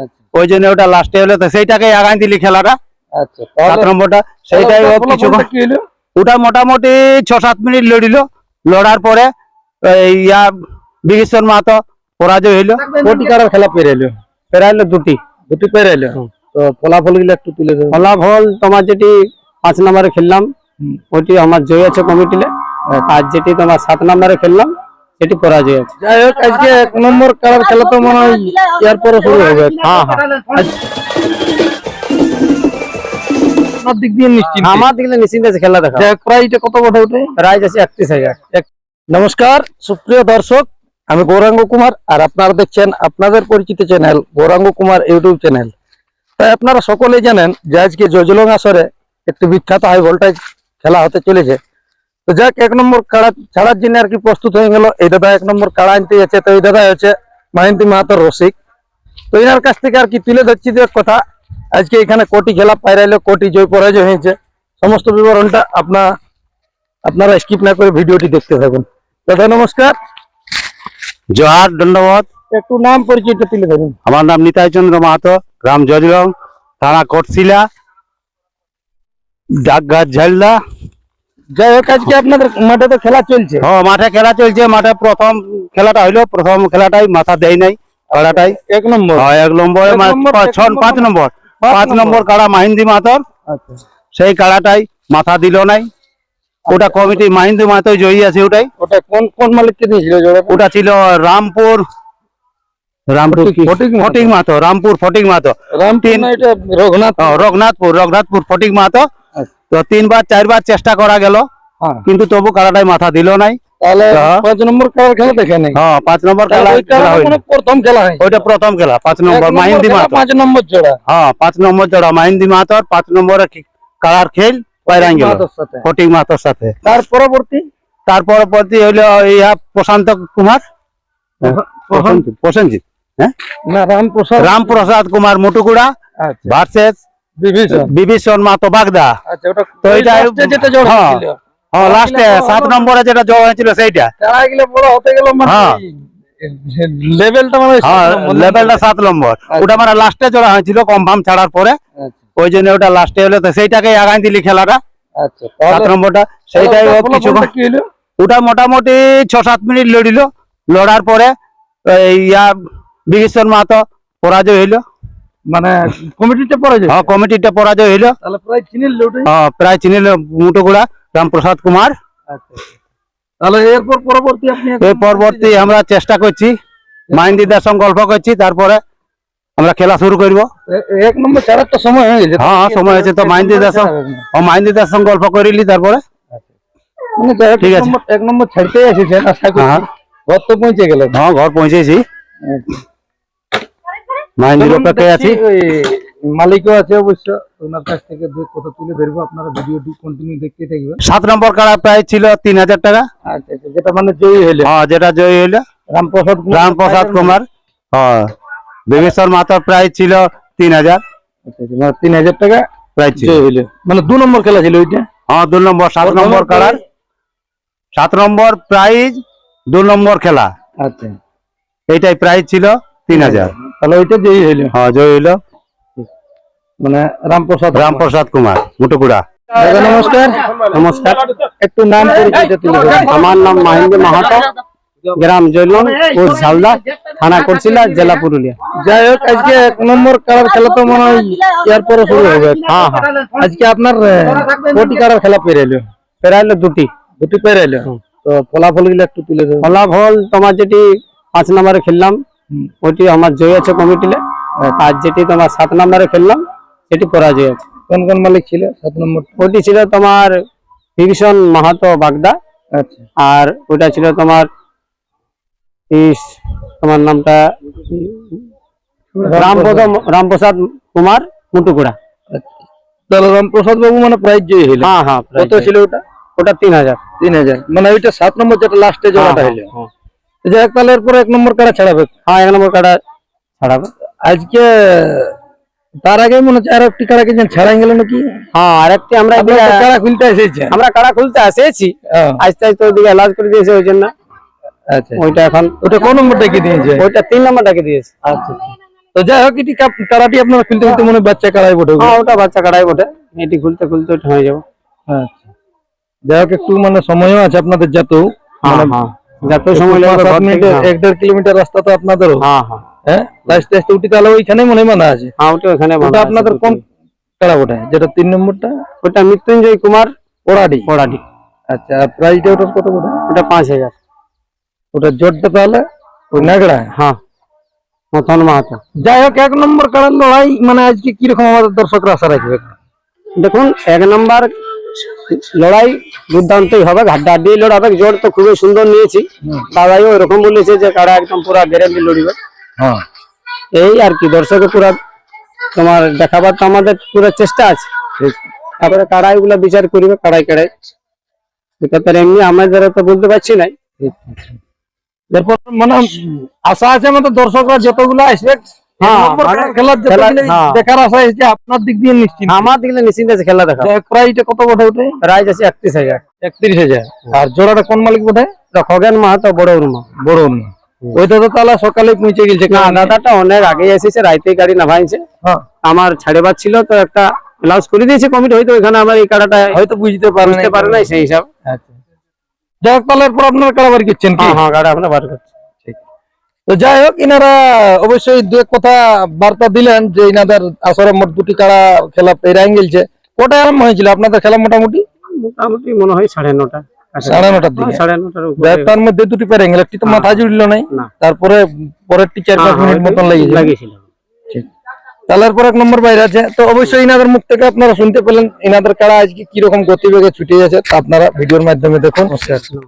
আচ্ছা। ওই জন্য ওটা লাস্টে হলো। তো সেইটাকে আগাই দিলি খেলাটা। আচ্ছা সাত নম্বরটা। সেইটাই কিছু ওটা মোটামুটি ছ সাত মিনিট লড়িল। লড়ার পরে ইয়া বিভীষণ মাহাতো পরাজয় হইল। কোটি কারার খেলা পেরাইলো ফেরাইলো দুটি। দুটি পেরাইলো। তো ফলাফলগুলো একটু তুলে ফলাফল তোমার যেটি পাঁচ নম্বরে খেললাম ওটি আমার জয় আছে কমিটিলে আর যেটি তোমার সাত নম্বরে খেললাম সেটি পরাজয় আছে। যাই হোক আজকে এক নম্বর কারার খেলা তো মনে হয় ইয়ার শুরু হবে। হ্যাঁ হ্যাঁ। আপনার দিক দিয়ে নিশ্চিত আমার দিকে নিশ্চিন্ত আছে খেলা দেখা প্রাইজটা কত বড় ওঠে প্রাইজ আছে একত্রিশ হাজার। নমস্কার সুপ্রিয় দর্শক আমি গৌরাঙ্গ কুমার আর আপনারা দেখছেন আপনাদের পরিচিত channel Gauranga Kumar YouTube channel. তাই আপনারা সকলেই জানেন যে আজকে জজলং আসরে একটি বিখ্যাত হাই ভোল্টেজ খেলা হতে চলেছে। তো যাক এক নম্বর কাড়া ছাড়ার জন্য আর কি প্রস্তুত হয়ে গেল। এই দাদা এক নম্বর কাড়া আনতে যাচ্ছে তো এই দাদা হচ্ছে মাহিন্দি মাহাতর রসিক। তো এনার কাছ থেকে আর কি তুলে ধরছি এক কথা। আজকে এখানে কোটি খেলা পাইরাইলো কোটি জয় পরাজয় হয়েছে। সমস্ত বিবরণটা আপনার আপনারা স্কিপ না করে ভিডিওটি দেখতে থাকুন। দাদা নমস্কার। জোহার ধন্যবাদ। একটু নাম পরিচয়টা তুলে ধরুন। আমার নাম নিতাই চন্দ্র মাহাতো গ্রাম জজলং থানা কোটশিলা ডাকঘাট ঝালদা। যাই হোক আজকে আপনাদের মাঠে তো খেলা চলছে। ও মাঠে খেলা চলছে। মাঠে প্রথম খেলাটা হইল প্রথম খেলাটাই মাথা দেয় নাই কাড়াটাই। এক নম্বর। হ্যাঁ, এক নম্বরে এক মানে নম্বর, পাঁচ নম্বর। পাঁচ নম্বর। নম্বর। কাড়া মাহিন্দি মাতর। আচ্ছা। সেই কাড়াটাই মাথা দিল নাই। ওটা কমিটি মাহিন্দি মাতো জয়ী আছে ওটাই। ওটা কোন কোন মালিককে দিয়েছিল ওটা ছিল রামপুর রামপুর? ফটিক মাহাতো। রামপুর ফটিক এটা রঘুনাথ ও, রঘুনাথপুর রঘুনাথপুর ফটিক আচ্ছা। তো তিনবার চারবার চেষ্টা করা গেল। হ্যাঁ। কিন্তু তবু কাড়াটাই মাথা দিল নাই। হ্যাঁ। পাঁচ নম্বর খেলার খেলা দেখে নেই? হ্যাঁ পাঁচ নম্বর খেলা তাহলে ওই খেলা খেলাটা হইল কোনো প্রথম খেলা হয় ওইটা প্রথম খেলা পাঁচ নম্বর মাহিন্দি মাতো পাঁচ নম্বর জোড়া। হ্যাঁ পাঁচ নম্বর জোড়া মাহিন্দি মাতর পাঁচ নম্বরে কি- খেল পাইরান গেল মাহাতোর সাথে। তার পরবর্তী? তারপর প্রতি হইল ইয়া প্রশান্ত কুমার। প্রসেনজিৎ হ্যাঁ? রামপ্রসাদ। রামপ্রসাদ কুমার মুটুকুড়া আচ্ছা। ভার্সেস বিভীষণ। মাতো বাগদা। আচ্ছা তো এটা যেটা জোড়া হ্যাঁ। হ্যাঁ লাস্টে সাত নম্বরে যেটা জয় হয়েছিল সেইটা। মানে হ্যাঁ। লেভেলটা মানে হ্যাঁ সাত নম্বর লেভেলটা সাত নম্বর। ওটা মানে লাস্টে জোড়া হয়েছিল কনফার্ম ছাড়ার পরে। আচ্ছা। ওই জন্য ওটা লাস্টে হলো তো সেইটাকে আগাই দিলি খেলাটা। আচ্ছা সাত নম্বরটা সেইটাই কিছু ওটা মোটামুটি ছ সাত মিনিট লড়িল। লড়ার পরে ইয়া বিভীষণ মাহাতো পরাজয় হইল। মানে হ্যাঁ কমিটিটা পরাজয় হইল। তাহলে প্রায় লোটে হ্যাঁ প্রায় চিনিল মুটোগুড়া রামপ্রসাদ কুমার। আচ্ছা তাহলে এরপর পরবর্তী আপনি এর পরবর্তী আমরা চেষ্টা করছি। মাইন্দিদার সঙ্গে গল্প করছি তারপরে আমরা খেলা শুরু করব। এক নম্বর চার একটা সময় হয়ে গেছে। হ্যাঁ হ্যাঁ সময় আছে তো মাইন্দিদার সঙ্গে ও মাইন্দিদার সঙ্গে গল্প করিলি তারপরে। মানে ঠিক আছে। এক নম্বর ছাড়তেই এসেছেন আশা করি। ঘর তো পৌঁছে গেলেন। হ্যাঁ ঘর পৌঁছেছি। আছি। মালিকও আছে অবশ্য ওনার কাছ থেকে কথা তুলে ধরবো আপনারা ভিডিওটি কন্টিনিউ দেখতে থাকবেন। সাত নম্বর কাড়া প্রায় ছিল তিন হাজার টাকা। আচ্ছা আচ্ছা যেটা মানে জয়ী হইলে। হ্যাঁ যেটা জয়ী হইল। রামপ্রসাদ রামপ্রসাদ কুমার। হ্যাঁ মাতার ছিল তিন হাজার। আচ্ছা, মানে তিন হাজার টাকা ছিল। মানে দু নম্বর খেলা ছিল ওইটা? হ্যাঁ দু নম্বর সাত নম্বর সাত নম্বর প্রাইজ দু নম্বর খেলা। আচ্ছা। এইটাই প্রাইজ ছিল তিন হাজার। তাহলে ওইটা জয়ী হইল। হ্যাঁ জয় হইল। মানে রামপ্রসাদ রামপ্রসাদ কুমার মুটুকুড়া। দাদা নমস্কার। নমস্কার। একটু নাম পরিচয়টা তুলে ধরুন। আমার নাম মাহিন্দ্র মাহাতো গ্রাম জৈলন পোস্ট ঝালদা থানা করছিলা জেলা পুরুলিয়া। যাই হোক আজকে এক নম্বর কারার খেলা তো মনে হয় ইয়ার পরে শুরু হবে। হ্যাঁ হ্যাঁ। আজকে আপনার আহ, কোটি কারার খেলা পেরাইলো প্রাইলো দুটি। দুটি পেরাইলো তো ফলাফলগুলো একটু তুলে ধরুন। ফলাফল তোমার যেটি পাঁচ নম্বরে খেললাম ওটি আমার জয় আছে কমিটিলে আর যেটি তোমার সাত নম্বরে খেললাম সেটি পরাজয় আছে। কোন কোন মালিক ছিল সাত নম্বর ওটি ছিল তোমার বিভীষণ মাহাতো বাগদা। আচ্ছা। আর ওটা ছিল তোমার তোমার নামটা রামপ্রসাদ। রামপ্রসাদ কুমার মুটুকুড়া। তাহলে রামপ্রসাদ বাবু মানে প্রাইজ জয়ী হইল হ্যাঁ হ্যাঁ কত ছিল ওটা? ওটা তিন হাজার। তিন হাজার। মানে ওইটা সাত নম্বর যেটা লাস্টে জোড়াটা হইল। হ্যাঁ। যাই হোক তাহলে এরপর এক নম্বর কারা ছাড়াবে। হ্যাঁ, এক নম্বর কাটা ছাড়াবো। আজকে তার আগে মনে হচ্ছে আর একটি কারাকে যেন ছাড়াই গেল নাকি? হ্যাঁ আমরা আপনারা তো এদিকে- কারা খুলতে এসেছে আমরা কাড়া খুলতে আসেছি আস্তে আস্তে ওদিকে এলাজ করে দিয়েছে ওই জন্য। আচ্ছা। ওইটা এখন ওটা কোন নম্বরটা কি দিয়েছে? ওইটা তিন নম্বরটাকে দিয়েছে। আচ্ছা। তো যাই হোক এটি কাড়াটি আপনারা খেলতে খেলতে মনে হয় বাচ্চা কাড়াই বটে হ্যাঁ ওটা বাচ্চা কাড়াই বটে। এটি খুলতে খুলতে ওটা হয়ে যাবে। আচ্ছা। যাই হোক একটু মানে সময়ও আছে আপনাদের যেতেও। হ্যাঁ মানে হ্যাঁ। যত সময় হ্যাঁ। কিলোমিটার রাস্তা তো আপনাদেরও। হ্যাঁ হ্যাঁ। হ্যাঁ আস্তে আস্তে উঠি তাহলে ওইখানে মনে আছে। হ্যাঁ ওটা ওখানে ওটা আপনাদের কোন যেটা নম্বরটা? ওটা মৃত্যুঞ্জয় কুমার ওরাডি। আচ্ছা আর প্রাইসটা ওটার কত ওটা? ওটা জোরটা তাহলে? ওই নাগড়া হ্যাঁ মতন মাহাতো। যাই হোক এক নম্বর কাড়ার লড়াই মানে আজকে কীরকম আমাদের দর্শকরা আশা রাখবে? দেখুন এক নম্বর লড়াই দুর্দান্তই হবে হাড্ডাহাড্ডি লড়াবে জোর তো খুবই সুন্দর নিয়েছি। দাদাই এরকম বলেছে যে কাড়া একদম পুরা গ্যারেন্টি লড়িবে। হ্যাঁ। এই আর কি দর্শকে পুরা তোমার দেখাবার তো আমাদের পুরো চেষ্টা আছে। তারপরে কাড়াই গুলা বিচার করিবে কারাই তো এমনি আমাদের তো বলতে পারছি না এরপর মানে আশা আছে আমাদের দর্শকরা যতগুলো আসবে হ্যাঁ, মানে হ্যাঁ। আপনার দিক দিয়ে আমার দিকে নিশ্চিন্ত আছে খেলা দেখা। প্রাইসটা কত বটে ওঠে প্রাইজ আছে একত্রিশ হাজার। একত্রিশ হাজার। আর জোড়াটা কোন মালিক বটে? খগেন মাহাতো বড় উর্মা বড় না ওইটা তো তাহলে সকালে পৌঁছে গেছে না দাদাটা অনেক আগে এসেছে রাইতে গাড়ি নামাইছে। হ্যাঁ। আমার ছাড়েবার ছিল তো একটা ব্লাউজ করে দিয়েছে কমিটি হয়তো ওইখানে আমার এই কাটাটা হয়তো বুঝতে বুঝতে পারে না সেই হিসাব। আচ্ছা। যাই হোক তাহলে আপনারা কারাবারি করছেন কি? হ্যাঁ হ্যাঁ গাড়ি আমরা বার করছি। তো যাই হোক ইনারা অবশ্যই দু এক কথা বার্তা দিলেন যে ইনাদের আসরে মোট দুটি কারা খেলা পেরাই গেলছে কটা আরম্ভ হয়েছিল? আপনাদের খেলা মোটামুটি? মোটামুটি মনে হয় সাড়ে নটা সাড়ে নটার দিকে। সাড়ে নটার উপরে। যাই হোক, তার মধ্যে দুটি পেরে গেল একটি তো মাথা জুড়লো নাই। তারপরে পরেরটি চার পাঁচ হ্যাঁ, মিনিট মতন লাগিয়েছিল। ঠিক। তাহলে এরপর এক নম্বর বাইরে আছে। তো অবশ্যই ইনাদের মুখ থেকে আপনারা শুনতে পেলেন ইনাদের কাড়া আজকে কীরকম গতিবেগে ছুটে গেছে তা আপনারা ভিডিওর মাধ্যমে দেখুন।